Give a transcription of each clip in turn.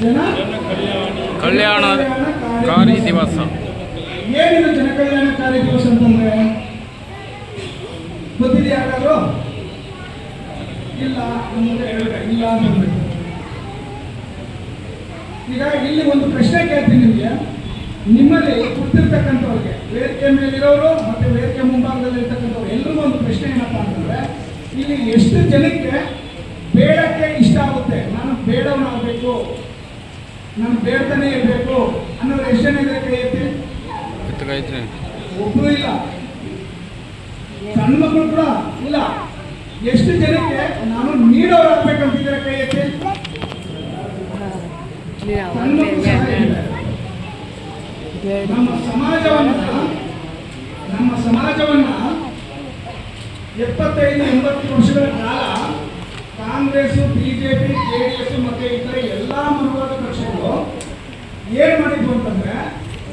ಕಲ್ಯಾಣಕಾರಿ ದಿವಸ. ಏನಿದು ಜನಕಲ್ಯಾಣಕಾರಿ ದಿವಸ ಅಂತಂದ್ರೆ? ಗೊತ್ತಿದೆ ಯಾರು ಇಲ್ಲ ಇಲ್ಲ ಅಂತಂದ್ಬಿಟ್ಟು ಈಗ ಇಲ್ಲಿ ಒಂದು ಪ್ರಶ್ನೆ ಕೇಳ್ತೀನಿ ನಿಮಗೆ. ನಿಮ್ಮಲ್ಲಿ ಕೂತಿರ್ತಕ್ಕಂಥವ್ರಿಗೆ ವೇದಿಕೆ ಮೇಲಿರೋರು ಮತ್ತೆ ವೇದಿಕೆ ಮುಂಭಾಗದಲ್ಲಿ ಇರ್ತಕ್ಕಂಥವ್ರು ಎಲ್ರಿಗೂ ಒಂದು ಪ್ರಶ್ನೆ ಏನಪ್ಪಾ ಅಂತಂದ್ರೆ, ಇಲ್ಲಿ ಎಷ್ಟು ಜನಕ್ಕೆ ಬೇಡಕ್ಕೆ ಇಷ್ಟ ಆಗುತ್ತೆ? ನಾನು ಬೇಡವನಾಗಬೇಕು. ನಾನು ಬೇಡ್ತಾನೆ ಇರಬೇಕು ಅನ್ನೋ ಎಷ್ಟು ಜನ ಇದ್ರೆ ಕೈ ಎತ್ತಿ ಎತ್ತಗೈತ್ರಿ ಇಲ್ಲ. ಸಣ್ಣ ಮಕ್ಕಳು ಕೂಡ ಇಲ್ಲ. ಎಷ್ಟು ಜನಕ್ಕೆ ನಾನು ನೀಡೋರು ಆಗ್ಬೇಕಂತಿದ್ರೆ ಕೈ ಎತ್ತಿ. ನಮ್ಮ ಸಮಾಜವನ್ನ ನಮ್ಮ ಸಮಾಜವನ್ನ ಎಪ್ಪತ್ತೈದು ಎಂಬತ್ತು ವರ್ಷಗಳ ಕಾಲ Congress BJP J D S ಮತ್ತೆ ಇತರ ಎಲ್ಲಾ ಮನವಾದ ಪಕ್ಷಗಳು ಏನ್ ಮಾಡಿದ್ವು ಅಂತಂದ್ರೆ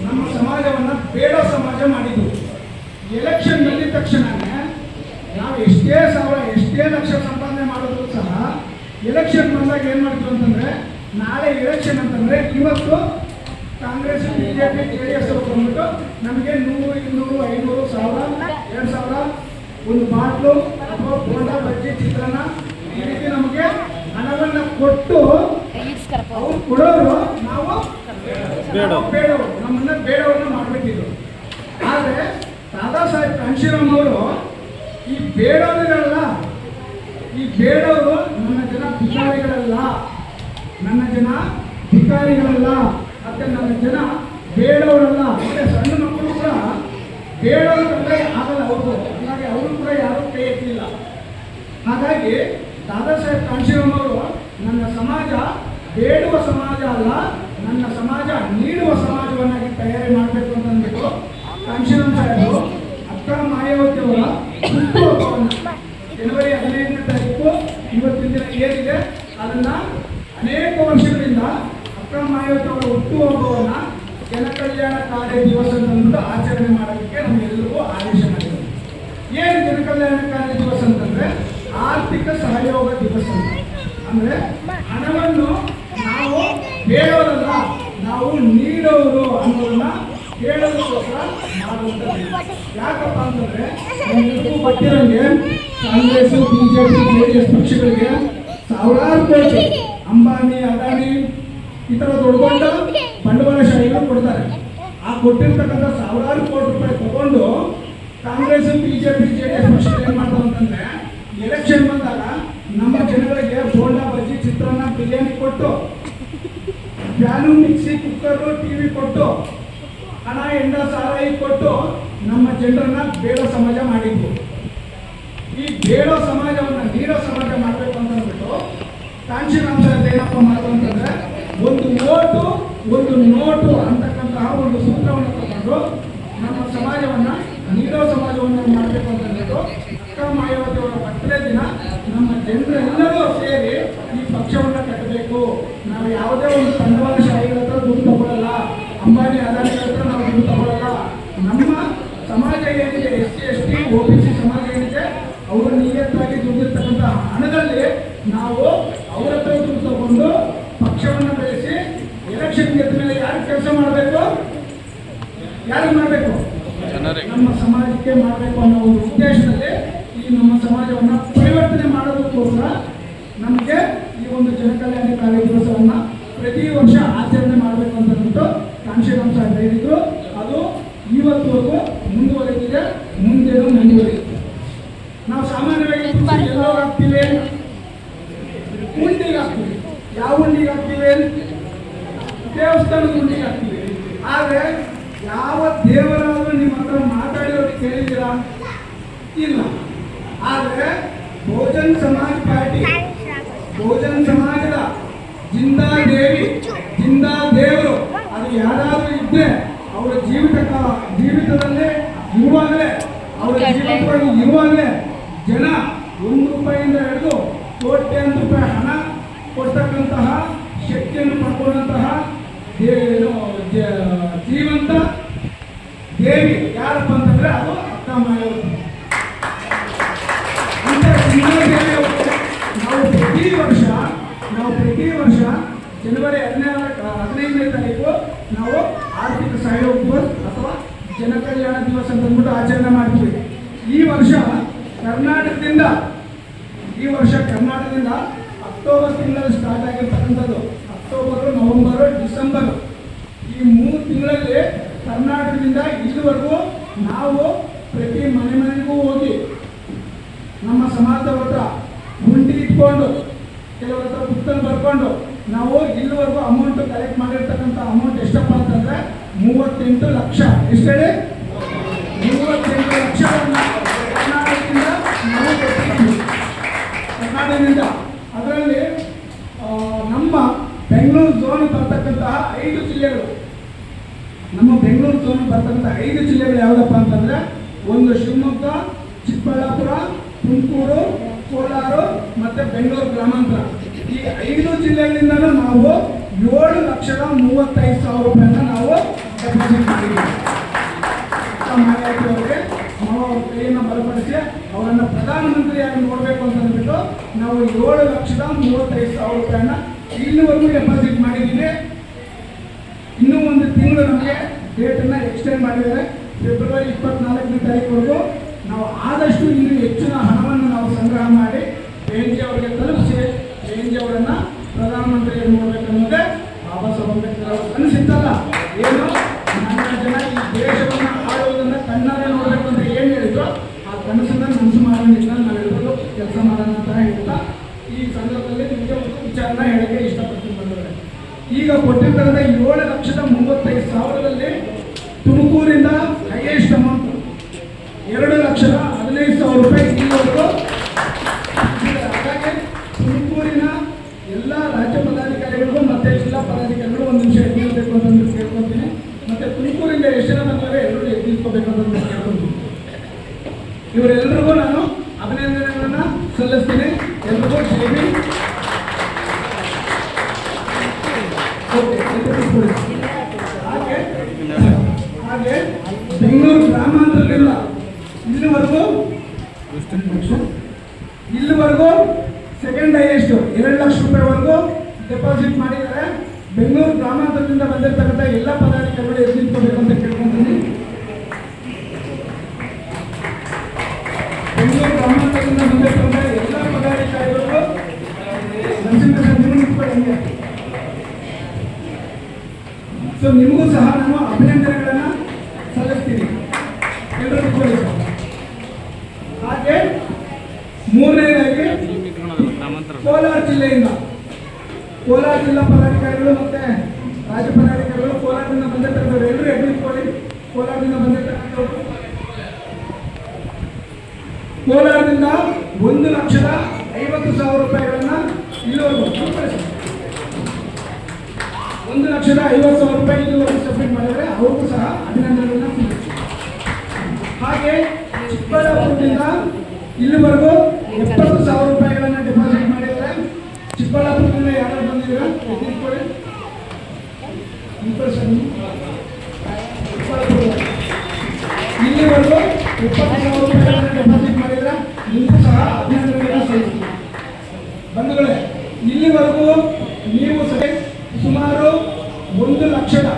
ನಮ್ಮ ಸಮಾಜವನ್ನ ಬೇಡ ಸಮಾಜ ಮಾಡಿದ್ವು. ಎಲೆಕ್ಷನ್ ಬಂದಿದ ತಕ್ಷಣ ನಾವು ಎಷ್ಟೇ ಸಾವಿರ, ಎಷ್ಟೇ ಲಕ್ಷ ಸಂಪಾದನೆ ಮಾಡಿದ್ರು ಸಹ ಎಲೆಕ್ಷನ್ ಬಂದಾಗ ಏನು ಮಾಡಿದ್ವು ಅಂತಂದ್ರೆ ನಾಳೆ ಎಲೆಕ್ಷನ್ ಅಂತಂದ್ರೆ ಇವತ್ತು Congress BJP J D S ಅವರು ಬಂದ್ಬಿಟ್ಟು ನಮಗೆ ನೂರು, ಇನ್ನೂರು, ಐನೂರು ಸಾವಿರ, ಎರಡು ಸಾವಿರ ಒಂದು ಬಾಟ್ಲು ಅಥವಾ ಬೋಂಡ ಬಜ್ಜಿ ಚಿತ್ರಾನ್ನ ಈ ರೀತಿ ನಮಗೆ ಹಣವನ್ನ ಕೊಟ್ಟು ಅವ್ರು ಕೊಡೋರು ನಾವು ಬೇಡ. ಬೇಡವರು. ನಮ್ಮನ್ನ ಬೇಡವನ್ನ ಮಾಡಬೇಕಿದ್ರು ಆದ್ರೆ ದಾದಾ ಸಾಹೇಬ್ ಕಾಂಶಿರಾಮ್ ಅವರು ಈ ಬೇಡವರಿಗಳಲ್ಲ ಈ ಬೇಡವರು ನನ್ನ ಜನ ಭಿಕಾರಿಗಳಲ್ಲ ನನ್ನ ಜನ ಭಿಕಾರಿಗಳಲ್ಲ ಮತ್ತೆ ನನ್ನ ಜನ ಬೇಡವರಲ್ಲ. ಮತ್ತೆ ಸಣ್ಣ ಮಕ್ಕಳು ಕೂಡ ಬೇಡವರು ಆಗಲ್ಲ ಅವರು ಹಾಗಾಗಿ ಅವರು ಕೂಡ ಯಾರು ಕೈ ಎತ್ತಲಿಲ್ಲ ಹಾಗಾಗಿ ದಾದಾ ಸಾಹೇಬ್ ಕಾಂಶಿರಾಮ್ ನನ್ನ ಸಮಾಜ ಬೇಡುವ ಸಮಾಜ ಅಲ್ಲ, ನನ್ನ ಸಮಾಜ ನೀಡುವ ಸಮಾಜವನ್ನಾಗಿ ತಯಾರಿ ಮಾಡಬೇಕು ಅಂತ ಅಂದ್ಬಿಟ್ಟು ಕಾಂಶಿರಾಮ್ ಸಾಹೇಬರು ಅಕ್ಕ ಮಾಯಾವತಿ ಅವರ ಹುಟ್ಟುಹಬ್ಬವನ್ನು ಜನವರಿ ಹದಿನೈದನೇ ತಾರೀಕು ಇವತ್ತಿನ ದಿನ ಏನಿದೆ, ಅದನ್ನ ಅನೇಕ ವರ್ಷಗಳಿಂದ ಅಕ್ಕ ಮಾಯಾವತಿ ಅವರ ಹುಟ್ಟುಹಬ್ಬವನ್ನ ಜನಕಲ್ಯಾಣ ಕಾರ್ಯ ದಿವಸ ಅಂತಂದ್ಬಿಟ್ಟು ಆಚರಣೆ ಮಾಡೋದಕ್ಕೆ ನಮಗೆಲ್ಲರಿಗೂ ಆದೇಶ ಮಾಡಿದ್ದಾರೆ ಏನು ಜನಕಲ್ಯಾಣ ಕಾರ್ಯ ದಿವಸ ಅಂತಂದ್ರೆ ಆರ್ಥಿಕ ಸಹಯೋಗ ದಿವಸ. ಅಂದ್ರೆ ಹಣವನ್ನು ನಾವು ಹೇಳೋದಲ್ಲ ನಾವು ನೀಡೋರು ಅನ್ನೋದನ್ನ ಹೇಳೋದಕ್ಕೋಸ್ಕರ ಮಾಡುವಂಥದ್ದು. ಯಾಕಪ್ಪ ಅಂತಂದ್ರೆ ಎಲ್ಲರಿಗೂ ಗೊತ್ತಿರಂಗೆ ಕಾಂಗ್ರೆಸ್ ಬಿಜೆಪಿ ಜೆ ಡಿ ಪಕ್ಷಗಳಿಗೆ ಸಾವಿರಾರು ಕೋಟಿ ಅಂಬಾನಿ, ಅದಾನಿ, ಈ ಥರ ದೊಡ್ಡ ಬಂಡವಾಳ ಬಂಡವಾಳಶಾಹಿಗಳು ಕೊಡ್ತಾರೆ. ಆ ಕೊಟ್ಟಿರ್ತಕ್ಕಂಥ ಸಾವಿರಾರು ಕೋಟಿ ರೂಪಾಯಿ ತಗೊಂಡು Congress BJP J D S ಪಕ್ಷಗಳು ಏನ್ ಮಾಡ್ತಾರೆ ಎಲೆಕ್ಷನ್ ಬಂದಾಗ ನಮ್ಮ ಜನಗಳಿಗೆ ಬೋಂಡ ಬಜ್ಜಿ, ಚಿತ್ರಾನ್ನ, ಬಿರಿಯಾನಿ ಕೊಟ್ಟು ಫ್ಯಾನು ಮಿಕ್ಸಿ, ಕುಕ್ಕರು, ಟಿವಿ ಕೊಟ್ಟು, ಹಣ ಎಂಡ ಸಾರಾಯಿ ಕೊಟ್ಟು ನಮ್ಮ ಜನರನ್ನ ಬೇಡ ಸಮಾಜ ಮಾಡಿದ್ವು. ಈ ಬೇಡ ಸಮಾಜವನ್ನ ನೀರ ಸಮಾಜ ಮಾಡಬೇಕು ಅಂತ ಅಂದ್ಬಿಟ್ಟು ಕಾಂಶಿರಾಮ್ ಏನಪ್ಪ ಮಾಡುವಂತಂದ್ರೆ ಒಂದು ನೋಟು ಒಂದು ನೋಟು ಅಂತಕ್ಕಂತಹ ಒಂದು ಸೂತ್ರವನ್ನು ತಗೊಂಡು ನಮ್ಮ ಸಮಾಜವನ್ನ, ನೀಡೋ ಸಮಾಜವನ್ನು ಮಾಡಬೇಕು ಅಂತ ಅಂದ್ಬಿಟ್ಟು ಅಕ್ಕ ಮಾಯಾವತಿ ದಿನ ನಮ್ಮ ಜನರೆಲ್ಲರೂ ಸೇರಿ ಈ ಪಕ್ಷವನ್ನು ಕಟ್ಟಬೇಕು ನಾವು ಯಾವುದೇ ಒಂದು ಬಂಡವಾಳಶಾಹಿಗಳ ಹತ್ರ ದುಡ್ಡು ತಗೊಳ್ಳಲ್ಲ ಅಂಬಾನಿ ಅದಾನಿಗಳ ಹತ್ರ ನಾವು ದುಡ್ಡು ತಗೊಳ್ಳಲ್ಲ ನಮ್ಮ ಸಮಾಜ ಏನಿದೆ S C S T O B C ಸಮಾಜ ಏನಿದೆ ಅವರು ನಿಯತ್ತಾಗಿ ದುಡ್ಡಿರ್ತಕ್ಕಂಥ ಹಣದಲ್ಲಿ ನಾವು ಅವರ ಹತ್ರ ದುಡ್ಡು ತಗೊಂಡು ಪಕ್ಷವನ್ನು ಬೆಳೆಸಿ ಎಲೆಕ್ಷನ್ ಗೆದ್ದ ಮೇಲೆ ಯಾರು ಕೆಲಸ ಮಾಡಬೇಕು ಯಾರು ಮಾಡಬೇಕು ಸಮಾಜಕ್ಕೆ ಮಾಡಬೇಕು ಅನ್ನೋ ಒಂದು ಉದ್ದೇಶದಲ್ಲಿ ಈ ನಮ್ಮ ಸಮಾಜವನ್ನು ಪರಿವರ್ತನೆ ಮಾಡೋದಕ್ಕೋಸ್ಕರ ನಮಗೆ ಈ ಒಂದು ಜನಕಲ್ಯಾಣ ದಿವಸವನ್ನ ಪ್ರತಿ ವರ್ಷ ಆಚರಣೆ ಮಾಡಬೇಕು ಅಂತ ಅಂದ್ಬಿಟ್ಟು ಕಾಂಶಿರಾಮ್ ಸಾಹೇಬ್ ಹೇಳಿದ್ರು. ಅದು ಇವತ್ತುವರೆಗೂ ಮುಂದುವರೆದಿದೆ ಮುಂದೆನೂ ಮುಂದುವರಿಯುತ್ತೆ. ನಾವು ಸಾಮಾನ್ಯವಾಗಿ ಎಲ್ಲೋ ಹಾಕ್ತೀವಿ ಹುಂಡಿಗೆ ಹಾಕ್ತೀವಿ. ಯಾವ ಹುಂಡಿಗೆ ಹಾಕ್ತೀವಿ ದೇವಸ್ಥಾನದ ಹುಂಡಿಗೆ ಹಾಕ್ತೀವಿ. ಆದರೆ ಯಾವ ದೇವರಾದರೂ ನಿಮ್ಮ ಹತ್ರ ಕೇಳಿದ್ದೀರಾ? ಇಲ್ಲ. ಆದರೆ ಬಹುಜನ್ ಸಮಾಜ್ ಪಾರ್ಟಿ. ಬಹುಜನ್ ಸಮಾಜದ ಜಿಂದಾ ದೇವಿ ಜಿಂದಾ ದೇವರು ಅದು ಯಾರಾದ್ರೂ ಇದ್ದರೆ ಅವರ ಜೀವಿತ ಜೀವಿತದಲ್ಲೇ ಇರುವಾಗಲೇ ಅವರ ಜೀವಿತದಲ್ಲಿ ಇರುವಾಗಲೇ ಜನ ಒಂದು ರೂಪಾಯಿಂದ ಹಿಡಿದು ಕೋಟ್ಯಾಂತ ರೂಪಾಯಿ ಹಣ ಕೊಡ್ತಕ್ಕಂತಹ ಶಕ್ತಿಯನ್ನು ಪಡ್ಕೊಂಡಂತಹ ಜೀವಂತ ದೇವಿ ಯಾರಪ್ಪ ಅಂತಂದ್ರೆ ಅದು ಅಕ್ಕ ಮಾಯಾವತಿ ಅಂತ ಜಿಂದಾ ದೇವಿ ಅವ್ರಿಗೆ ನಾವು ಪ್ರತಿ ವರ್ಷ ನಾವು ಪ್ರತಿ ವರ್ಷ ಜನವರಿ ಹದಿನಾರ ಹದಿನೈದನೇ ತಾರೀಕು ನಾವು ಆರ್ಥಿಕ ಸಹಯೋಗ ದಿವಸ ಅಥವಾ ಜನಕಲ್ಯಾಣ ದಿವಸ ಅಂತ ಅಂದ್ಬಿಟ್ಟು ಆಚರಣೆ ಮಾಡ್ತೀವಿ ಈ ವರ್ಷ ಕರ್ನಾಟಕದಿಂದ ಈ ವರ್ಷ ಕರ್ನಾಟಕದಿಂದ ಅಕ್ಟೋಬರ್ ತಿಂಗಳಲ್ಲಿ ಸ್ಟಾರ್ಟ್ ಆಗಿರ್ತಕ್ಕಂಥದ್ದು ಅಕ್ಟೋಬರು ನವೆಂಬರು ಡಿಸೆಂಬರು ಈ ಮೂರು ತಿಂಗಳಲ್ಲಿ ಕರ್ನಾಟಕದಿಂದ ಇಲ್ಲಿವರೆಗೂ ನಾವು ಪ್ರತಿ ಮನೆ ಮನೆಗೂ ಹೋಗಿ ನಮ್ಮ ಸಮಾಜದ ಹತ್ರ ಹುಂಡಿ ಇಟ್ಕೊಂಡು ಕೆಲವ್ರ ಹತ್ರ ಪುಸ್ತಕ ಬರ್ಕೊಂಡು ನಾವು ಇಲ್ಲಿವರೆಗೂ ಅಮೌಂಟ್ ಕಲೆಕ್ಟ್ ಮಾಡಿರ್ತಕ್ಕಂಥ ಅಮೌಂಟ್ ಎಷ್ಟಪ್ಪ ಅಂತಂದ್ರೆ ಮೂವತ್ತೆಂಟು ಲಕ್ಷ. ಎಷ್ಟು ಹೇಳಿ? ಮೂವತ್ತೆಂಟು ಲಕ್ಷವನ್ನು ಕರ್ನಾಟಕದಿಂದ ನಾವು ಕೊಟ್ಟಿದ್ದೀವಿ. ಕರ್ನಾಟಕದಿಂದ. ಅದರಲ್ಲಿ ನಮ್ಮ ಬೆಂಗಳೂರು ಝೋನ್ ಬರ್ತಕ್ಕಂತಹ ಐದು ಜಿಲ್ಲೆಗಳು. ನಮ್ಮ ಬೆಂಗಳೂರು ಝೋನ್ ಬರ್ತಕ್ಕಂಥ ಐದು ಜಿಲ್ಲೆಗಳು ಯಾವುದಪ್ಪ ಅಂತಂದ್ರೆ, ಒಂದು ಶಿವಮೊಗ್ಗ, ಚಿಕ್ಕಬಳ್ಳಾಪುರ, ತುಮಕೂರು, ಕೋಲಾರ ಮತ್ತು ಬೆಂಗಳೂರು ಗ್ರಾಮಾಂತರ. ಈ ಐದು ಜಿಲ್ಲೆಗಳಿಂದಲೂ ನಾವು ಏಳು ಲಕ್ಷದ ಮೂವತ್ತೈದು ಸಾವಿರ ರೂಪಾಯಿನ ನಾವು ಡೆಪಾಸಿಟ್ ಮಾಡಿದ್ದೀವಿ ಮಾಹಿತಿ ಅವರಿಗೆ ನಾವು ಅವ್ರ ಕೈಯನ್ನು ಬಲಪಡಿಸಿ ಅವರನ್ನು ಪ್ರಧಾನಮಂತ್ರಿಯಾಗಿ ನೋಡಬೇಕು ಅಂತ ಅಂದ್ಬಿಟ್ಟು ನಾವು ಏಳು ಲಕ್ಷದ ಮೂವತ್ತೈದು ಸಾವಿರ ರೂಪಾಯಿನ ಇಲ್ಲಿವರೆಗೂ ಡೆಪಾಸಿಟ್ ಮಾಡಿದ್ದೀವಿ ಇನ್ನೂ ಒಂದು ತಿಂಗಳು ನಮಗೆ ಡೇಟನ್ನು ಎಕ್ಸ್ಟೆಂಡ್ ಮಾಡಿದ್ದಾರೆ ಫೆಬ್ರವರಿ ಇಪ್ಪತ್ನಾಲ್ಕನೇ ತಾರೀಕುವರೆಗೂ ನಾವು ಆದಷ್ಟು ಇನ್ನೂ ಹೆಚ್ಚಿನ ಹಣವನ್ನು ನಾವು ಸಂಗ್ರಹ ಮಾಡಿ ಜಯಂತಿ ಅವರಿಗೆ ತಲುಪಿಸಿ ಜಯಂತಿ ಅವರನ್ನು ಪ್ರಧಾನಮಂತ್ರಿಯನ್ನು ನೋಡಬೇಕನ್ನೋದೇ ಬಾಬಾ ಸಾಹೇಬ್ ಅಂಬೇಡ್ಕರ್ ಅವರು ಅನಿಸುತ್ತಲ್ಲ? ಏನು ನನ್ನ ಜನ ಈ ದೇಶವನ್ನು ಆಳುವುದನ್ನು ಕಣ್ಣಾರೆ ನೋಡಬೇಕು ಅಂತ ಏನು ಹೇಳಿದ್ರು ಆ ಕನಸನ್ನ ನನಸು ಮಾಡೋಣ ನಾವು ಹೇಳ್ಬೋದು ಕೆಲಸ ಮಾಡೋದಂತ ಹೇಳ್ತಾ, ಈ ಸಂದರ್ಭದಲ್ಲಿ ನಿಮಗೆ ಒಂದು ವಿಚಾರನ ಹೇಳಕ್ಕೆ ಇಷ್ಟಪಡ್ತೀನಿ ಬಂದವರೆ ಈಗ ಕೊಟ್ಟಿರ್ತಕ್ಕಂಥ ಏಳು ಲಕ್ಷದ ಮೂವತ್ತೈದು ಸಾವಿರದಲ್ಲಿ ತುಮಕೂರಿಂದ ಹೈಯೆಸ್ಟ್ ಅಮೌಂಟ್ ಎರಡು ಲಕ್ಷದ ಹದಿನೈದು ಸಾವಿರ ರೂಪಾಯಿ ಇಲ್ಲಿವರೆಗೂ ಇದೆ. ಹಾಗಾಗಿ ತುಮಕೂರಿನ ಎಲ್ಲ ರಾಜ್ಯ ಪದಾಧಿಕಾರಿಗಳಿಗೂ ಮತ್ತೆ ಜಿಲ್ಲಾ ಪದಾಧಿಕಾರಿಗಳು ಒಂದು ನಿಮಿಷ ಎದ್ದಿರಬೇಕು ಅಂತ ಕೇಳ್ಕೊತೀನಿ ಮತ್ತೆ ತುಮಕೂರಿಂದ ಎಷ್ಟು ಜನ ಬಂದರೆ ಎಲ್ಲರೂ ಎದ್ದಿರ್ಕೋಬೇಕು ಅಂತ ಕೇಳ್ಕೊತೀನಿ ಇವರೆಲ್ಲರಿಗೂ ನಾನು ಅಭಿನಂದನೆಗಳನ್ನ ಸಲ್ಲಿಸ್ತೀನಿ ಎಲ್ರಿಗೂ ಜೈ ಓಕೆ, ಎಲ್ರಿಗೂ ಕೊಡಿ. ಹಾಗೆ ಹಾಗೆ ಬೆಂಗಳೂರು ಗ್ರಾಮಾಂತರದಿಂದ ಇಲ್ಲಿವರೆಗೂ ಇಲ್ಲಿವರೆಗೂ ಸೆಕೆಂಡ್ ಹೈಯೆಸ್ಟ್ ಎರಡು ಲಕ್ಷ ರೂಪಾಯಿವರೆಗೂ ಡೆಪಾಸಿಟ್ ಮಾಡಿದ್ದಾರೆ. ಬೆಂಗಳೂರು ಗ್ರಾಮಾಂತರದಿಂದ ಬಂದಿರತಕ್ಕಂಥ ಎಲ್ಲ ಪದಾಧಿಕಾರಿಗಳು ಎದ್ದು ನಿಂತ್ಕೋಬೇಕು ಅಂತ ಕೇಳ್ಕೊಂತೀನಿ. ಬೆಂಗಳೂರು ಗ್ರಾಮಾಂತರದಿಂದ ಬಂದಿರತಕ್ಕಂಥ ಎಲ್ಲ ಪದಾಧಿಕಾರಿಗಳು. ಸೊ ನಿಮಗೂ ಸಹ ನಾನು ಅಭಿನಂದನೆಗಳನ್ನು ಸಲ್ಲಿಸ್ತೀನಿ ಎಲ್ಲರೂ ಕೂತ್ಕೊಳ್ಳಿ ಸರ್. ಹಾಗೆ ಮೂರನೇದಾಗಿ ಗ್ರಾಮಾಂತರ ಕೋಲಾರ ಜಿಲ್ಲೆಯಿಂದ ಕೋಲಾರ ಜಿಲ್ಲಾ ಪದಾಧಿಕಾರಿಗಳು ಮತ್ತೆ ರಾಜ್ಯ ಪದಾಧಿಕಾರಿಗಳು ಕೋಲಾರದಿಂದ ಬಂದಿರ್ತಕ್ಕಂಥವ್ರು ಎಲ್ಲರೂ ಎದ್ದು ನಿಂತ್ಕೊಳ್ಳಿ ಕೋಲಾರದಿಂದ ಬಂದಿರ್ತಕ್ಕಂಥವ್ರು ಕೋಲಾರದಿಂದ ಒಂದು ಲಕ್ಷದ ಐವತ್ತು ಸಾವಿರ ರೂಪಾಯಿಗಳನ್ನ ಇಲ್ಲಿವರೆಗೂ ಕೂತ್ಕೊಳ್ಳಿ ಸರ್. ಒಂದು ಲಕ್ಷದ ಐವತ್ತು ಸಾವಿರ ರೂಪಾಯಿ ಇಲ್ಲಿವರೆಗೂ ಸಬ್ಮಿಟ್ ಮಾಡಿದರೆ ಅವ್ರಿಗೂ ಸಹ ಅಭಿನಂದನೆಗಳನ್ನ ಸಲ್ಲಿಸ್ತೀನಿ. ಹಾಗೆ ಚಿಕ್ಕಬಳ್ಳಾಪುರದಿಂದ ಇಲ್ಲಿವರೆಗೂ ಎಪ್ಪತ್ತು ಸಾವಿರ ರೂಪಾಯಿಗಳನ್ನ ಡೆಪಾಸಿಟ್ ಮಾಡಿದ್ದಾರೆ ಚಿಕ್ಕಬಳ್ಳಾಪುರದಿಂದ ಯಾರು ಬಂದಿದ್ದೀರಾ ಎತ್ತಿಟ್ಕೊಳ್ಳಿ. ಇಬ್ಬರು ಸರ್ ನೀವು. ಚಿಕ್ಕಬಳ್ಳಾಪುರ. ಇಲ್ಲಿವರೆಗೂ ಎಪ್ಪತ್ತು ಸಾವಿರ ರೂಪಾಯಿಗಳನ್ನ ಡೆಪಾಸಿಟ್ ಮಾಡಿದ್ರೆ ನಿಮಗೂ ಸಹ ಅಭಿನಂದನೆಗಳನ್ನ ಸಲ್ಲಿಸ್ತೀನಿ ಬಂಧುಗಳೇ ಇಲ್ಲಿವರೆಗೂ ನೀವು ಸಹ ಸುಮಾರು ಒಂದು ಲಕ್ಷದ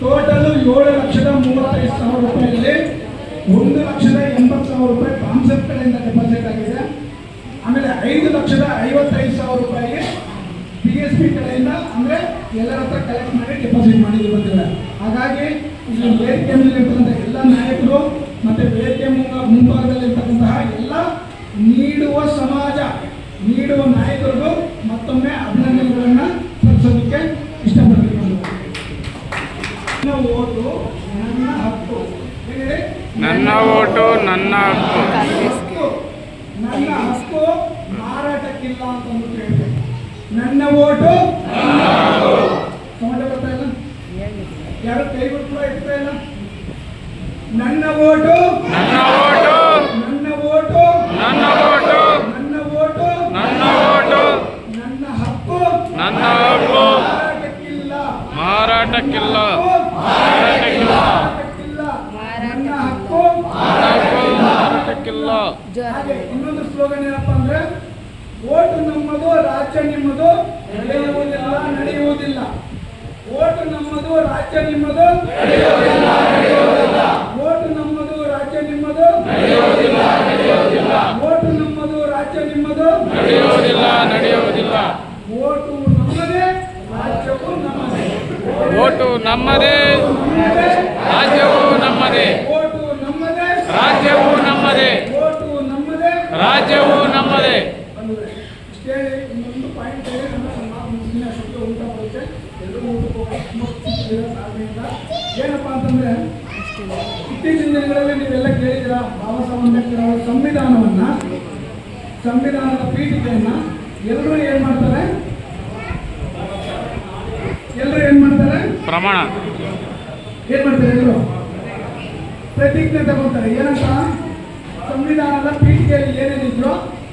ಟೋಟಲ್ ಏಳು ಲಕ್ಷದ ಮೂವತ್ತೈದು ಸಾವಿರ ರೂಪಾಯಿಯಲ್ಲಿ ಒಂದು ಲಕ್ಷದ ಎಂಬತ್ತು ಸಾವಿರ ರೂಪಾಯಿ ಕಾನ್ಸೆಪ್ಟ್ ಕಡೆಯಿಂದ ಡೆಪಾಸಿಟ್ ಆಗಿದೆ ಆಮೇಲೆ ಐದು ಲಕ್ಷದ ಐವತ್ತೈದು ಸಾವಿರ ರೂಪಾಯಿಗೆ ಪಿ ಎಸ್ ಪಿ ಕಡೆಯಿಂದ ಅಂದರೆ ಎಲ್ಲರ ಹತ್ರ ಕಲೆಕ್ಟ್ ಮಾಡಿ ಡೆಪಾಸಿಟ್ ಮಾಡಿದ್ದು ಬಂದಿಲ್ಲ ಹಾಗಾಗಿ ಇಲ್ಲಿ ವೇದಿಕೆ ಮೇಲಿರ್ತಕ್ಕಂಥ ಎಲ್ಲ ನಾಯಕರು ಮತ್ತು ವೇದಿಕೆ ಮುಂಗ ಮುಂಭಾಗದಲ್ಲಿರ್ತಕ್ಕಂತಹ ಎಲ್ಲ ನೀಡುವ ಸಮಾಜ ನೀಡುವ ನಾಯಕರಿಗೂ ಮತ್ತೊಮ್ಮೆ ಅಭಿನಂದನೆಗಳನ್ನು ಸಲ್ಲಿಸೋದಕ್ಕೆ ಇಷ್ಟಪಡ್ತೀನಿ ನನ್ನ ಓಟು ನನ್ನ ಹಕ್ಕು ಹೇಳಿ ನನ್ನ ಓಟು ನನ್ನ ಹಕ್ಕು. ನನ್ನ ಹಕ್ಕು ಮಾರಾಟಕ್ಕಿಲ್ಲ ಅಂತ ಹೇಳ್ಬೇಕು ನನ್ನ ಓಟು? ಸಮಾಜ ಬರ್ತಾ ಇಲ್ಲ? ಯಾರು ಕೈ ಕೂಡ ಇರ್ತಾ ಇಲ್ಲ? ನನ್ನ ಓಟು? ನನ್ನ ಓಟು. ನನ್ನ ಓಟು? ನನ್ನ ಓಟು. ನನ್ನ ಓಟು? ನನ್ನ ಓಟು. ನನ್ನ ಹಕ್ಕು? ನನ್ನ ಹಕ್ಕು. ಮಾರಾಟಕ್ಕಿಲ್ಲ. ಮಾರಾಟಕ್ಕಿಲ್ಲ ನನ್ನ ಹಕ್ಕು ಹಕ್ಕು ಮಾರಾಟಕ್ಕಿಲ್ಲ ಹಾಗೆ ಇನ್ನೊಂದು ಸ್ಲೋಗನ್ ಏನಪ್ಪಾ ಅಂದ್ರೆ ಓಟು ನಮ್ಮದು ರಾಜ್ಯ ನಿಮ್ಮದು ಗೆಲ್ಲುವುದೆಲ್ಲ ರಾಜ್ಯ ನಿಮ್ಮದು ಓಟು ನಮ್ಮದು ರಾಜ್ಯ ನಿಮ್ಮದು ಓಟು ನಮ್ಮದು ರಾಜ್ಯ ನಿಮ್ಮದು ನಡೆಯುವುದಿಲ್ಲ ನಡೆಯುವುದಿಲ್ಲ. ಓಟು ನಮ್ಮದೇ ರಾಜ್ಯವು ನಮ್ಮದೇ. ಓಟು ನಮ್ಮದೇ ನಮ್ಮದೇ ರಾಜ್ಯವು ನಮ್ಮದೇ. ಓಟು ನಮ್ಮದೇ ರಾಜ್ಯವು ನಮ್ಮದೇ. ಓಟು ನಮ್ಮದೇ. ರಾಜ್ಯವು ನಮ್ಮದೇ. ಇಷ್ಟು ಇನ್ನೊಂದು ಪಾಯಿಂಟ್ ಎಲ್ಲರೂ ಏನಪ್ಪಾ ಅಂತಂದ್ರೆ ಇತ್ತೀಚಿನ ದಿನಗಳಲ್ಲಿ ನೀವೆಲ್ಲ ಕೇಳಿದ್ರ ಬಾಬಾ ಸಾಹೇಬ್ ಅಂಬೇಡ್ಕರ್ ಅವರ ಸಂವಿಧಾನವನ್ನ ಸಂವಿಧಾನದ ಪೀಠಿಕೆಯನ್ನ. ಎಲ್ಲರೂ ಏನ್ ಮಾಡ್ತಾರೆ? ಎಲ್ಲರೂ ಏನ್ ಮಾಡ್ತಾರೆ? ಪ್ರಮಾಣ. ಏನ್ ಮಾಡ್ತಾರೆ ಎಲ್ಲರೂ ಪ್ರತಿಜ್ಞೆ ತಗೋತಾರೆ ಏನಂತ? ಸಂವಿಧಾನದ ಪೀಠಿಕೆಯಲ್ಲಿ ಏನೇನಿದ್ರು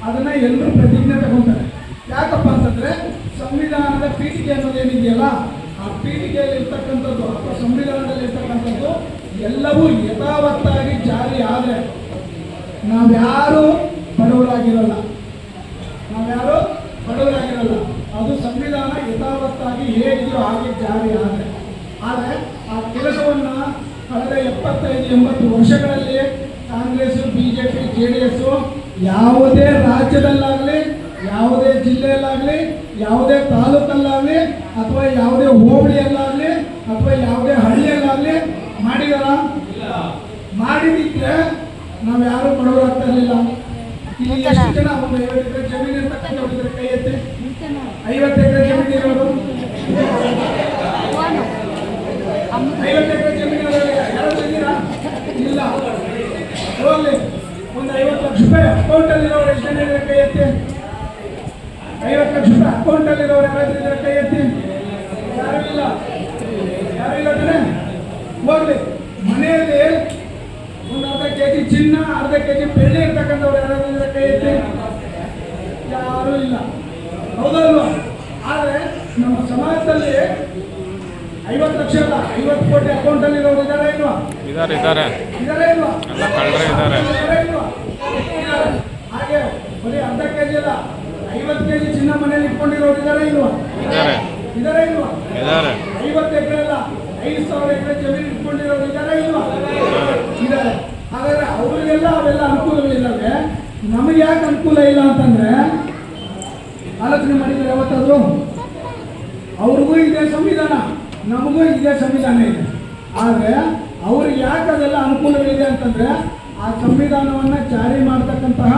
ಅದನ್ನ ಎಲ್ಲರೂ ಪ್ರತಿಜ್ಞೆ ತಗೊಂತಾರೆ. ಯಾಕಪ್ಪ ಅಂತಂದ್ರೆ ಸಂವಿಧಾನದ ಪೀಠಿಕೆ ಅನ್ನೋದು ಏನಿದೆಯಲ್ಲ, ಆ ಪೀಠಿಕೆಯಲ್ಲಿ ಇರ್ತಕ್ಕಂಥದ್ದು ಅಥವಾ ಸಂವಿಧಾನದಲ್ಲಿ ಇರ್ತಕ್ಕಂಥದ್ದು ಎಲ್ಲವೂ ಯಥಾವತ್ತಾಗಿ ಜಾರಿ ಆದರೆ ನಾವ್ಯಾರು ಬಡವರಾಗಿರಲ್ಲ. ನಾವ್ಯಾರು ಬಡವರಾಗಿರಲ್ಲ. ಅದು ಸಂವಿಧಾನ ಯಥಾವತ್ತಾಗಿ ಹೇಗಿದ್ರು ಹಾಗೆ ಜಾರಿ ಆದರೆ. ಆದರೆ ಆ ಕೆಲಸವನ್ನು ಕಳೆದ ಎಪ್ಪತ್ತೈದು, ಎಂಬತ್ತು ವರ್ಷಗಳಲ್ಲಿ Congress BJP J D S ಯಾವುದೇ ರಾಜ್ಯದಲ್ಲಾಗಲಿ ಯಾವುದೇ ಜಿಲ್ಲೆಯಲ್ಲಾಗಲಿ ಯಾವುದೇ ತಾಲೂಕಲ್ಲಾಗಲಿ ಅಥವಾ ಯಾವುದೇ ಹೋಬಳಿಯಲ್ಲಾಗಲಿ ಅಥವಾ ಯಾವುದೇ ಹಳ್ಳಿಯಲ್ಲಾಗಲಿ ಮಾಡಿದಾರ? ಮಾಡಿದ್ರೆ ನಾವು ಯಾರು ಬಡವರಾಗ್ತಾ ಇರಲಿಲ್ಲ. ಇಲ್ಲಿ ಎಷ್ಟು ಜನ ಒಂದು ಐವತ್ತು ಎಕರೆ ಜಮೀನು ಇರ್ತಕ್ಕಂಥ ಕೈ ಎತ್ತಿ? ಐವತ್ತು ಎಕರೆ ಜಮೀನು ಇರೋರು ಐವತ್ತು ಎಕರೆ ಜಮೀನು ಇರೋರು ಯಾರು ಇದ್ದೀರಾ ಇಲ್ಲ ಹೋಗ್ಲಿ ಒಂದು ಐವತ್ತು ಲಕ್ಷ ರೂಪಾಯಿ ಅಕೌಂಟಲ್ಲಿ ಇರೋರು ಎಷ್ಟು ಜನ ಇದ್ದಾರೆ ಕೈ ಎತ್ತಿ ಐವತ್ತು ಲಕ್ಷ ರೂಪಾಯಿ ಅಕೌಂಟಲ್ಲಿ ಇರೋರು ಯಾರಾದ್ರೂ ಇದ್ದಾರೆ ಕೈ ಎತ್ತಿ ಯಾರು ಇಲ್ಲ ಯಾರು ಇಲ್ಲ ತಾನೆ ಹೋಗ್ಲಿ ಮನೆಯಲ್ಲಿ ಒಂದು ಅರ್ಧ ಕೆ ಜಿ ಚಿನ್ನ ಅರ್ಧ ಕೆ ಜಿ ಬೆಳ್ಳಿ ಇರ್ತಕ್ಕಂಥವ್ರು ಯಾರಾದ್ರೂ ಇದ್ರೆ ಕೈ ಎತ್ತಿ ಯಾರೂ ಇಲ್ಲ. ಹೌದಲ್ವಾ? ಆದರೆ ನಮ್ಮ ಸಮಾಜದಲ್ಲಿ ಐವತ್ತು ಲಕ್ಷ ಅಲ್ಲ ಐವತ್ತು ಕೋಟಿ ಅಕೌಂಟ್ ಅಲ್ಲಿರೋರು ಇದಾರೆ ಇಲ್ವಾ? ಇದ್ದಾರೆ ಇದಾರೆ. ಇದಾರೆ ಇಲ್ವಾ? ಎಲ್ಲ ಕಳ್ಳರೇ ಇದಾರೆ. ಇದಾರೆ ಇಲ್ವಾ? ಇದಾರೆ. ಹಾಗೆ ಬರೀ ಅರ್ಧ ಕೆ ಜಿ ಅಲ್ಲ ಐವತ್ತು ಕೆ ಜಿ ಚಿನ್ನ ಮನೇಲಿ ಇಟ್ಕೊಂಡಿರೋರು ಇದಾರೆ ಇಲ್ವಾ? ಇದಾರೆ. ಇದಾರೆ ಇಲ್ವಾ? ಇದಾರೆ. ಐವತ್ತು ಎಕರೆ ಅಲ್ಲ ಐದು ಸಾವಿರ ಎಕರೆ ಜಮೀನು ಇಟ್ಕೊಂಡಿರೋರು ಇದಾರೆ ಇಲ್ವಾ? ಇದಾರೆ. ಹಾಗಾದ್ರೆ ಅವರಿಗೆಲ್ಲ ಅವೆಲ್ಲ ಅನುಕೂಲಗಳಿದ್ದಾವೆ. ನಮಗೆ ಯಾಕೆ ಅನುಕೂಲ ಇಲ್ಲ ಅಂತಂದ್ರೆ ಆಲೋಚನೆ ಮಾಡಿದ್ರೆ ಯಾವತ್ತಾದ್ರು ಅವ್ರಿಗೂ ಇದೆ ಸಂವಿಧಾನ ನಮಗೂ ಇದೇ ಸಂವಿಧಾನ ಇದೆ. ಆದರೆ ಅವ್ರಿಗೆ ಯಾಕೆ ಅದೆಲ್ಲ ಅನುಕೂಲಗಳಿದೆ ಅಂತಂದ್ರೆ ಆ ಸಂವಿಧಾನವನ್ನು ಜಾರಿ ಮಾಡ್ತಕ್ಕಂತಹ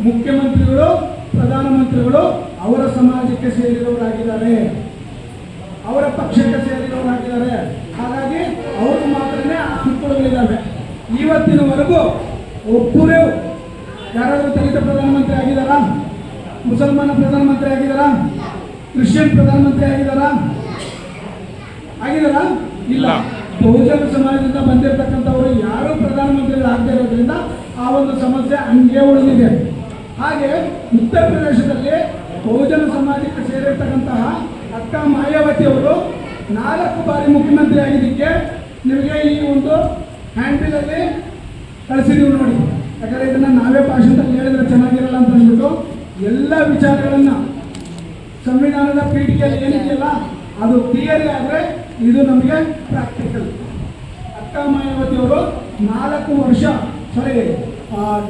ಮುಖ್ಯಮಂತ್ರಿಗಳು ಪ್ರಧಾನಮಂತ್ರಿಗಳು ಅವರ ಸಮಾಜಕ್ಕೆ ಸೇರಿದವರಾಗಿದ್ದಾರೆ. ಅವರ ಪಕ್ಷಕ್ಕೆ ಸೇರಿದವರಾಗಿದ್ದಾರೆ. ಹಾಗಾಗಿ ಅವರು ಮಾತ್ರನೇ ಆ ಇವತ್ತಿನವರೆಗೂ ಒಬ್ಬರೇ ಯಾರಾದರೂ ದಲಿತ ಪ್ರಧಾನಮಂತ್ರಿ ಆಗಿದ್ದಾರಾ? ಮುಸಲ್ಮಾನ ಪ್ರಧಾನಮಂತ್ರಿ ಆಗಿದ್ದಾರಾ? ಕ್ರಿಶ್ಚಿಯನ್ ಪ್ರಧಾನಮಂತ್ರಿ ಆಗಿದ್ದಾರಾ? ಆಗಿದಾರಾ ಇಲ್ಲ. ಬಹುಜನ ಸಮಾಜದಿಂದ ಬಂದಿರತಕ್ಕಂಥವರು ಯಾರು ಪ್ರಧಾನಮಂತ್ರಿಗಳಾಗದೇ ಇರೋದ್ರಿಂದ ಆ ಒಂದು ಸಮಸ್ಯೆ ಹಂಗೆ ಉಳಿದಿದೆ. ಹಾಗೆ ಉತ್ತರ ಪ್ರದೇಶದಲ್ಲಿ ಬಹುಜನ ಸಮಾಜಕ್ಕೆ ಸೇರಿರ್ತಕ್ಕಂತಹ ಅಕ್ಕ ಮಾಯಾವತಿ ಅವರು ನಾಲ್ಕು ಬಾರಿ ಮುಖ್ಯಮಂತ್ರಿ ಆಗಿದ್ದಕ್ಕೆ ನಿಮಗೆ ಈ ಒಂದು ಹ್ಯಾಂಡಲಲ್ಲಿ ಕಳಿಸಿದೀವಿ ನೋಡಿ. ಯಾಕಂದರೆ ಇದನ್ನ ನಾವೇ ಭಾಷೆದಲ್ಲಿ ಹೇಳಿದ್ರೆ ಚೆನ್ನಾಗಿರಲ್ಲ ಅಂತ ಅಂದ್ಬಿಟ್ಟು ಎಲ್ಲ ವಿಚಾರಗಳನ್ನು ಸಂವಿಧಾನದ ಪೀಠಿಕೆಯಲ್ಲಿ ಏನಿದೆಯಲ್ಲ, ಅದು ಥಿಯರಿ ಆದರೆ ಇದು ನಮಗೆ ಪ್ರಾಕ್ಟಿಕಲ್ ಅಕ್ಕ ಮಾಯಾವತಿ ಅವರು ನಾಲ್ಕು ವರ್ಷ ಸಾರಿ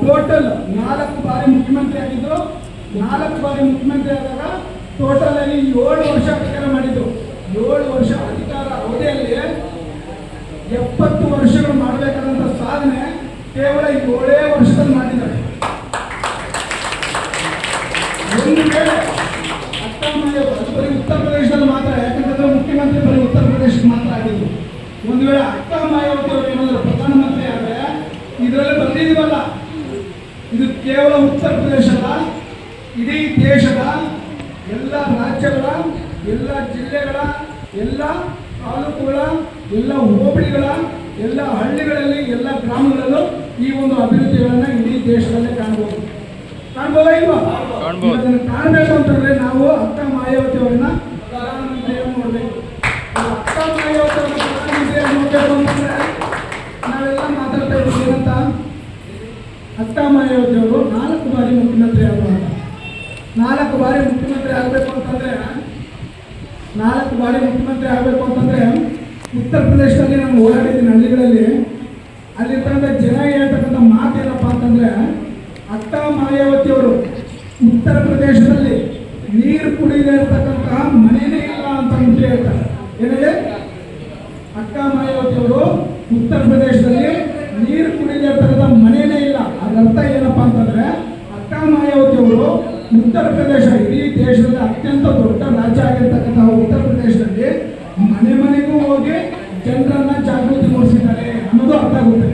ಟೋಟಲ್ ನಾಲ್ಕು ಬಾರಿ ಮುಖ್ಯಮಂತ್ರಿ ಆಗಿದ್ರು ನಾಲ್ಕು ಬಾರಿ ಮುಖ್ಯಮಂತ್ರಿ ಆದಾಗ ಟೋಟಲ್ ಅಲ್ಲಿ ಏಳು ವರ್ಷ ಅಧಿಕಾರ ಮಾಡಿದ್ರು ಏಳು ವರ್ಷ ಅಧಿಕಾರ ಅವಧಿಯಲ್ಲಿ ಎಪ್ಪತ್ತು ವರ್ಷಗಳು ಮಾಡಬೇಕಾದಂಥ ಸಾಧನೆ ಕೇವಲ ಏಳೇ ವರ್ಷದಲ್ಲಿ ಮಾಡಿದ್ದಾರೆ. ಒಂದು ವೇಳೆ ಬರೀ ಉತ್ತರ ಪ್ರದೇಶದಲ್ಲಿ ಮಾತ್ರ, ಯಾಕಂತಂದ್ರೆ ಮುಖ್ಯಮಂತ್ರಿ ಬರೀ ಉತ್ತರ ಪ್ರದೇಶಕ್ಕೆ ಮಾತ್ರ ಆಗಿದ್ದು. ಒಂದು ವೇಳೆ ಅಕ್ಕ ಮಾಯಾವತಿ ಅವರು ಏನಾದ್ರು ಪ್ರಧಾನಮಂತ್ರಿ ಆದರೆ ಇದರಲ್ಲಿ ಬಂದಿದ್ದೀವಲ್ಲ ಇದು ಕೇವಲ ಉತ್ತರ ಪ್ರದೇಶ ಅಲ್ಲ ಇಡೀ ದೇಶದ ಎಲ್ಲ ರಾಜ್ಯಗಳ ಎಲ್ಲ ಜಿಲ್ಲೆಗಳ ಎಲ್ಲ ತಾಲೂಕುಗಳ ಎಲ್ಲ ಹೋಬಳಿಗಳ ಎಲ್ಲ ಹಳ್ಳಿಗಳಲ್ಲಿ ಎಲ್ಲ ಗ್ರಾಮಗಳಲ್ಲೂ ಈ ಒಂದು ಅಭಿವೃದ್ಧಿಗಳನ್ನ ಇಡೀ ದೇಶದಲ್ಲೇ ಕಾಣಬಹುದು ಕಾಣ್ಬೋದಾ ಇಲ್ವಾ. ಅದನ್ನು ಕಾಣಬೇಕು ಅಂತಂದ್ರೆ ನಾವು ಅಕ್ಕ ಮಾಯಾವತಿ ಅವರನ್ನ ನೋಡ್ಬೇಕು. ಅಕ್ಕ ಮಾಯಾವತಿ ಅವರನ್ನ ಪ್ರಧಾನಮಂತ್ರಿಯಾಗಿ ನೋಡ್ಬೇಕು ಅಂತಂದ್ರೆ ನಾವೆಲ್ಲ ಮಾತಾಡ್ತಾ ಇದ್ದೀವಿ ಏನಂತ? ಅಕ್ಕ ಮಾಯಾವತಿ ಅವರು ನಾಲ್ಕು ಬಾರಿ ಮುಖ್ಯಮಂತ್ರಿ ಆಗುವಂತ ನಾಲ್ಕು ಬಾರಿ ಮುಖ್ಯಮಂತ್ರಿ ಆಗಬೇಕು ಅಂತಂದ್ರೆ ನಾಲ್ಕು ಬಾರಿ ಮುಖ್ಯಮಂತ್ರಿ ಆಗಬೇಕು ಅಂತಂದ್ರೆ ಉತ್ತರ ಪ್ರದೇಶದಲ್ಲಿ ನಾನು ಓಡಾಡಿದ್ದೀನಿ ಹಳ್ಳಿಗಳಲ್ಲಿ. ಅಲ್ಲಿರ್ತಕ್ಕಂಥ ಜನ ಹೇಳ್ತಕ್ಕಂಥ ಮಾತೇನಪ್ಪ ಅಂತಂದ್ರೆ ಅಕ್ಕ ಮಾಯಾವತಿ ಅವರು ಉತ್ತರ ಪ್ರದೇಶದಲ್ಲಿ ನೀರು ಕುಡಿಯದೇ ಇರ್ತಕ್ಕಂತಹ ಮನೆಯೇ ಇಲ್ಲ ಅಂತ ಹೇಳ್ತಾರೆ. ಏನಿದೆ ಅಕ್ಕ ಮಾಯಾವತಿ ಅವರು ಉತ್ತರ ಪ್ರದೇಶದಲ್ಲಿ ನೀರು ಕುಡಿಯದೇ ಇರ್ತಕ್ಕಂಥ ಮನೆನೇ ಇಲ್ಲ. ಅದರ ಅರ್ಥ ಏನಪ್ಪ ಅಂತಂದ್ರೆ ಅಕ್ಕ ಮಾಯಾವತಿ ಅವರು ಉತ್ತರ ಪ್ರದೇಶ ಇಡೀ ದೇಶದಲ್ಲಿ ಅತ್ಯಂತ ದೊಡ್ಡ ರಾಜ್ಯ ಆಗಿರ್ತಕ್ಕಂತಹ ಮನೆ ಮನೆಗೂ ಹೋಗಿ ಜನರನ್ನ ಜಾಗೃತಿ ಮೂಡಿಸಿದ್ದಾರೆ ಅನ್ನೋದು ಅರ್ಥ ಆಗುತ್ತೆ.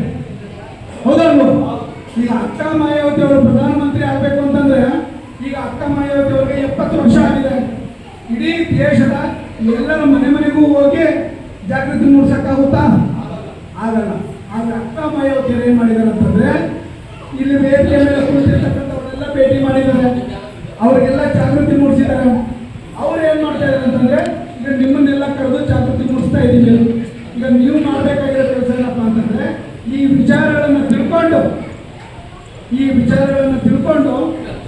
ಹೌದಲ್ವ? ಈಗ ಅಕ್ಕ ಮಾಯಾವತಿ ಅವರು ಪ್ರಧಾನಮಂತ್ರಿ ಆಗ್ಬೇಕು ಅಂತಂದ್ರೆ, ಈಗ ಅಕ್ಕ ಮಾಯಾವತಿ ಅವರಿಗೆ ಎಪ್ಪತ್ತು ವರ್ಷ ಆಗಿದೆ. ಇಡೀ ದೇಶದ ಎಲ್ಲರ ಮನೆ ಮನೆಗೂ ಹೋಗಿ ಜಾಗೃತಿ ಮೂಡಿಸಕ್ಕಾಗುತ್ತಾ? ಆಗಲ್ಲ. ಆದ್ರೆ ಅಕ್ಕ ಮಾಯಾವತಿ ಏನ್ ಮಾಡಿದಾರೆ ಅಂತಂದ್ರೆ, ಇಲ್ಲಿ ವೇದಿಕೆ ಮೇಲೆ ಕುಳಿತಿರ್ತಕ್ಕಂಥವರೆಲ್ಲ ಭೇಟಿ ಮಾಡಿದ್ದಾರೆ ಅವರಿಗೆಲ್ಲ ಜಾಗೃತಿ ಮೂಡಿಸಿದ್ದಾರೆ ಅವ್ರು ಏನ್ ಮಾಡ್ತಾ ಇದ್ದಾರೆ ಅಂತಂದ್ರೆ ಈಗ ನಿಮ್ಮನ್ನೆಲ್ಲ ಕರೆದು ಜಾಗೃತಿ ಮೂಡಿಸ್ತಾ ಇದ್ದೀವಿ ಈಗ ನೀವು ಮಾಡಬೇಕಾಗಿರೋ ಕೆಲಸ ಏನಪ್ಪ ಅಂತಂದ್ರೆ ಈ ವಿಚಾರಗಳನ್ನ ಈ ವಿಚಾರಗಳನ್ನು ತಿಳ್ಕೊಂಡು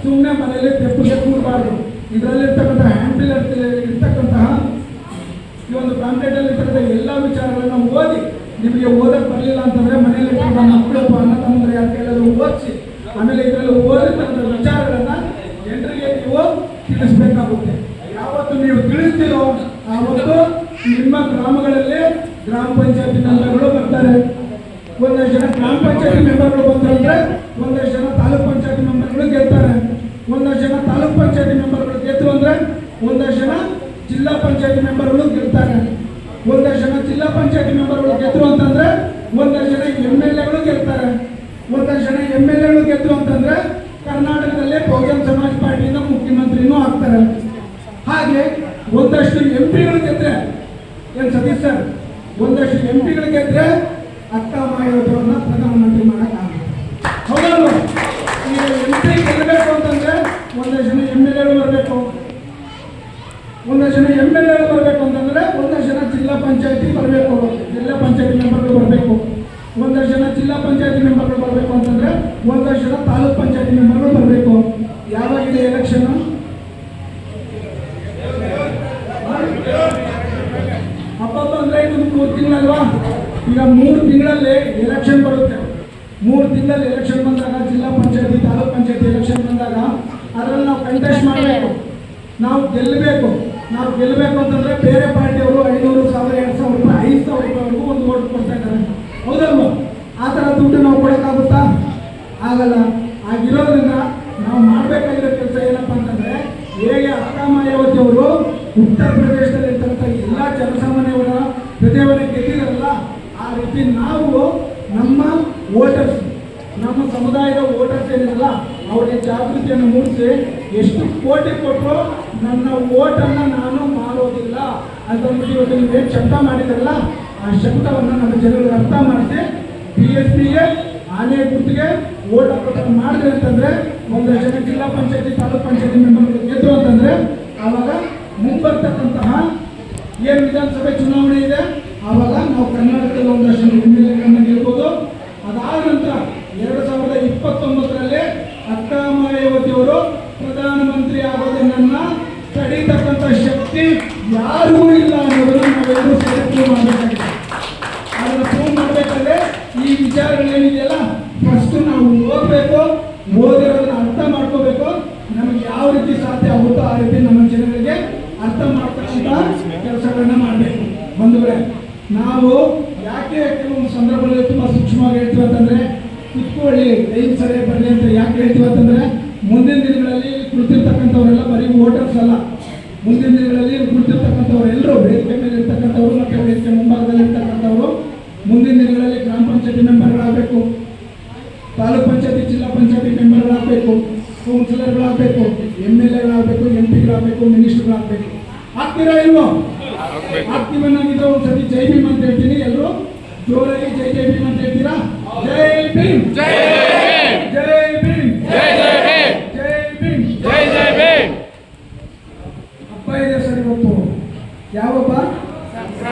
ಸುಮ್ಮನೆ ಮನೆಯಲ್ಲಿ ತೆಪ್ಪಿಗೆ ಕೂಡಬಾರ್ದು ಇದರಲ್ಲಿರ್ತಕ್ಕಂಥ ಹ್ಯಾಂಡಲ್ ಇರ್ತಕ್ಕಂತಹ ಈ ಒಂದು ಕಾಂಪ್ಲೇಟಲ್ಲಿ ಇರ್ತಕ್ಕಂಥ ಎಲ್ಲ ವಿಚಾರಗಳನ್ನು ಓದಿ ನಿಮಗೆ ಓದಕ್ ಬರಲಿಲ್ಲ ಅಂತಂದ್ರೆ ಮನೆಯಲ್ಲಿ ಮಕ್ಕಳು ಅನ್ನ ತಮ್ಮಂದ್ರೆ ಯಾರು ಕೈಲಾದ್ರು ಓದಿಸಿ, ಆಮೇಲೆ ಇದರಲ್ಲಿ ಓದಿರ್ತಕ್ಕಂಥ ವಿಚಾರಗಳನ್ನ ಜನರಿಗೆ ನೀವು ತಿಳಿಸ್ಬೇಕಾಗುತ್ತೆ. ಯಾವತ್ತು ನೀವು ತಿಳಿಸ್ತೀರೋ ಆವತ್ತು ನಿಮ್ಮ ಗ್ರಾಮಗಳಲ್ಲಿ ಗ್ರಾಮ ಪಂಚಾಯತಿ ಬರ್ತಾರೆ. ಒಂದಷ್ಟು ಜನ ಗ್ರಾಮ ಪಂಚಾಯತಿ ಮೆಂಬರ್ಗಳು ಬಂದ್ರೆ ಒಂದಷ್ಟು ಜನ ತಾಲೂಕ್ ಪಂಚಾಯತಿ ಮೆಂಬರ್ಗಳು ಗೆಲ್ತಾರೆ. ಒಂದಷ್ಟು ಜನ ತಾಲೂಕ್ ಪಂಚಾಯತಿ ಮೆಂಬರ್ಗಳು ಗೆದ್ರು ಅಂದ್ರೆ ಒಂದಷ್ಟು ಜನ ಜಿಲ್ಲಾ ಪಂಚಾಯತಿ ಮೆಂಬರ್ಗಳು ಗೆಲ್ತಾರೆ ಒಂದಷ್ಟು ಜನ ಜಿಲ್ಲಾ ಪಂಚಾಯತಿ ಮೆಂಬರ್ಗಳು ಗೆದ್ರು ಅಂತಂದ್ರೆ ಒಂದಷ್ಟು ಜನ ಎಂ ಎಲ್ ಎಗಳು ಗೆಲ್ತಾರೆ ಒಂದಷ್ಟು ಜನ ಎಂ ಎಲ್ ಎಗಳು ಗೆದ್ರು ಅಂತಂದ್ರೆ ಕರ್ನಾಟಕದಲ್ಲಿ ಬಹುಜನ್ ಸಮಾಜ್ ಪಾರ್ಟಿಯಿಂದ ಮುಖ್ಯಮಂತ್ರಿನೂ ಆಗ್ತಾರೆ ಹಾಗೆ ಒಂದಷ್ಟು ಎಂ ಪಿಗಳು ಗೆದ್ರೆ ಏನ್ ಸತೀಶ್ ಸರ್ ಒಂದಷ್ಟು ಎಂ ಪಿಗಳು ಗೆದ್ರೆ ಅಕ್ಕ ಮಾಯಾವತಿಯವ್ರನ್ನ ಪ್ರಧಾನಮಂತ್ರಿ ಮಾಡಕ್ಕಾಗಲ್ಲ ಹೌದಲ್ವ ಈಗ ಎಂ ಪಿ ಗೆಲ್ಲಬೇಕು ಅಂತಂದ್ರೆ ಒಂದಷ್ಟು ಜನ ಎಂ ಎಲ್ ಎಗಳು ಬರಬೇಕು ಒಂದಷ್ಟು ಜನ ಎಂ ಎಲ್ ಎಗಳು ಬರಬೇಕು ಅಂತಂದ್ರೆ ಒಂದಷ್ಟು ಜನ ಜಿಲ್ಲಾ ಪಂಚಾಯತಿ ಬರಬೇಕು ಜಿಲ್ಲಾ ಪಂಚಾಯತಿ ಮೆಂಬರ್ಗಳು ಬರಬೇಕು. ಒಂದಷ್ಟು ಜನ ಜಿಲ್ಲಾ ಪಂಚಾಯತಿ ಮೆಂಬರ್ಗಳು ಬರಬೇಕು ಅಂತಂದ್ರೆ ಒಂದಷ್ಟು ಜನ ತಾಲೂಕ್ ಪಂಚಾಯತಿ ಮೆಂಬರ್ಗಳು ಬರಬೇಕು. ಯಾವಾಗಿದೆ ಎಲೆಕ್ಷನ್ ಹಬ್ಬ ಅಂದ್ರೆ ಇದು ಮೂರು ತಿಂಗಳಲ್ವಾ? ಈಗ ಮೂರು ತಿಂಗಳಲ್ಲಿ ಎಲೆಕ್ಷನ್ ಬರುತ್ತೆ. ಮೂರು ತಿಂಗಳಲ್ಲಿ ಎಲೆಕ್ಷನ್ ಬಂದಾಗ ಜಿಲ್ಲಾ ಪಂಚಾಯತಿ, ತಾಲೂಕ್ ಪಂಚಾಯತಿ ಎಲೆಕ್ಷನ್ ಬಂದಾಗ ಅದರಲ್ಲಿ ನಾವು ಕಂಟೆಸ್ಟ್ ಮಾಡಬೇಕು. ನಾವು ಗೆಲ್ಲಬೇಕು. ನಾವು ಗೆಲ್ಲಬೇಕು ಅಂತಂದ್ರೆ ಬೇರೆ ಪಾರ್ಟಿಯವರು ಐನೂರು ಸಾವಿರ, ಎರಡು ಸಾವಿರ ರೂಪಾಯಿ, ಐದು ಸಾವಿರ ರೂಪಾಯಿವರೆಗೂ ಒಂದು ಓಟ್ ಕೊಡ್ತಾ ಇದ್ದಾರೆ ಹೌದಲ್ವಾ? ಆ ಥರ ದುಡ್ಡು ನಾವು ಕೊಡೋಕ್ಕಾಗುತ್ತಾ? ಆಗಲ್ಲ. ಆಗಿರೋದ್ರಿಂದ ನಾವು ಮಾಡಬೇಕಾಗಿರೋ ಕೆಲಸ ಏನಪ್ಪ ಅಂತಂದ್ರೆ, ಹೇಗೆ ಅಕ್ಕ ಮಾಯಾವತಿ ಅವರು ಉತ್ತರ ಪ್ರದೇಶದಲ್ಲಿ ಇರ್ತಕ್ಕಂಥ ಎಲ್ಲ ಜನಸಾಮಾನ್ಯವರ ಹೃದಯವನ್ನು ಗೆದ್ದಿರಲ್ಲ ಆ ರೀತಿ ನಾವು ನಮ್ಮ ವೋಟರ್ಸ್ ನಮ್ಮ ಸಮುದಾಯದ ವೋಟರ್ಸ್ ಏನಿರಲ್ಲ ಅವರಿಗೆ ಜಾಗೃತಿಯನ್ನು ಮೂಡಿಸಿ ಎಷ್ಟು ಕೋಟಿ ಕೊಟ್ಟರು ನನ್ನ ಓಟನ್ನು ನಾನು ಮಾಡೋದಿಲ್ಲ. ಅಂತಂದ್ಬಿಟ್ಟು ಇವತ್ತು ನೀವೇನು ಶಬ್ದ ಮಾಡಿದ್ರಲ್ಲ, ಆ ಶಬ್ದವನ್ನು ನಮ್ಮ ಜನಗಳಿಗೆ ಅರ್ಥ ಮಾಡಿಸಿ ಬಿ ಎಸ್ ಪಿಗೆ ಆನೆ ಗುರ್ತಿಗೆ ಓಟ್ ಹಾಕೋದನ್ನು ಮಾಡಿದ್ರೆ ಅಂತಂದ್ರೆ ಒಂದಷ್ಟು ಜನ ಜಿಲ್ಲಾ ಪಂಚಾಯತಿ, ತಾಲೂಕ್ ಪಂಚಾಯತಿ ಮೆಂಬರ್ಗಳು ಗೆದ್ರು ಅಂತಂದ್ರೆ, ಆವಾಗ ಮುಂಬರ್ತಕ್ಕಂತಹ ಏನು ವಿಧಾನಸಭೆ ಚುನಾವಣೆ ಇದೆ, ಆವಾಗ ನಾವು ಕರ್ನಾಟಕದಲ್ಲಿ ಒಂದಷ್ಟು ಎಂ ಗೆಲ್ಬೋದು. ಅದಾದ ನಂತರ ಎರಡು ಸಾವಿರದ ಇಪ್ಪತ್ತೊಂಬತ್ತರಲ್ಲಿ ಅಕ್ಕ ಮಾಯಾವತಿ ಅವರು ಪ್ರಧಾನಮಂತ್ರಿ ಆಗೋದನ್ನ ತಡೀತಕ್ಕಂಥ ಶಕ್ತಿ ಯಾರಿಗೂ ಇಲ್ಲ ಅನ್ನೋದನ್ನ ನಾವೆಲ್ಲರೂ ಸೇರಿ ಪ್ರೂವ್ ಮಾಡಬೇಕಾಗಿದೆ ಅದನ್ನ ಪ್ರೂವ್ ಮಾಡಬೇಕಾದ್ರೆ ಈ ವಿಚಾರಗಳೇನಿದೆಯಲ್ಲ ಫಸ್ಟ್ ನಾವು ಓದಬೇಕು ಓದಿರೋದನ್ನ ಅರ್ಥ ಮಾಡ್ಕೋಬೇಕು ನಮಗೆ ಯಾವ ರೀತಿ ಸಾಧ್ಯ ಆಗುತ್ತೋ ಆ ರೀತಿ ನಮ್ಮ ಜನಗಳಿಗೆ ಅರ್ಥ ಮಾಡ್ತಕ್ಕಂಥ ಕೆಲಸಗಳನ್ನ ಮಾಡಬೇಕು ಬಂಧುಗಳೇ ನಾವು ಯಾಕೆ ಕೆಲವೊಂದು ಸಂದರ್ಭಗಳಲ್ಲಿ ತುಂಬಾ ಸೂಕ್ಷ್ಮವಾಗಿ ಹೇಳ್ತೀವಿ ಅಂತಂದ್ರೆ ಕುತ್ಕೊಳ್ಳಿ ಟೈಮ್ ಸರಿಯಾಗಿ ಬರಲಿ ಅಂತ ಯಾಕೆ ಹೇಳ್ತೀವಿ ಅಂತಂದ್ರೆ ಮುಂದಿನ ದಿನಗಳಲ್ಲಿ ಕುಳಿತಿರ್ತಕ್ಕಂಥವರೆಲ್ಲ ಬರೀ ವೋಟರ್ಸ್ ಅಲ್ಲ. ಮುಂದಿನ ದಿನಗಳಲ್ಲಿ ಕುಳಿತಿರ್ತಕ್ಕಂಥವ್ರು ಎಲ್ಲರೂ ವೇದಿಕೆ ಮೇಲೆ ಇರ್ತಕ್ಕಂಥವ್ರು ಮತ್ತೆ ವೇದಿಕೆ ಮುಂಭಾಗದಲ್ಲಿ ಇರ್ತಕ್ಕಂಥವ್ರು ಮುಂದಿನ ದಿನಗಳಲ್ಲಿ ಗ್ರಾಮ ಪಂಚಾಯತಿ ಮೆಂಬರ್ಗಳಾಗಬೇಕು. ತಾಲೂಕ್ ಪಂಚಾಯತಿ, ಜಿಲ್ಲಾ ಪಂಚಾಯತಿ ಮೆಂಬರ್ಗಳಾಗಬೇಕು. ಕೌನ್ಸಿಲರ್ಗಳಾಗಬೇಕು ಎಂ ಎಲ್ ಎಗಳಾಗಬೇಕು, ಎಂ ಪಿಗಳಾಗಬೇಕು, ಮಿನಿಸ್ಟರ್ಗಳಾಗಬೇಕು. ಆಗ್ತೀರಾ ಇಲ್ವೋ? ಆಗ್ಬೇಕು. ಆಗ್ತೀವನ್ನಾಗಿದ್ರೆ ಒಂದ್ಸತಿ ಜೈ ಭೀಮ್ ಅಂತ ಹೇಳ್ತೀನಿ. ಎಲ್ಲರೂ ಜೋರಾಗಿ ಜೈ ಜೈ ಭೀಮ್ ಅಂತ ಹೇಳ್ತೀರಾ? ಜೈ ಭೀಮ್! ಜೈ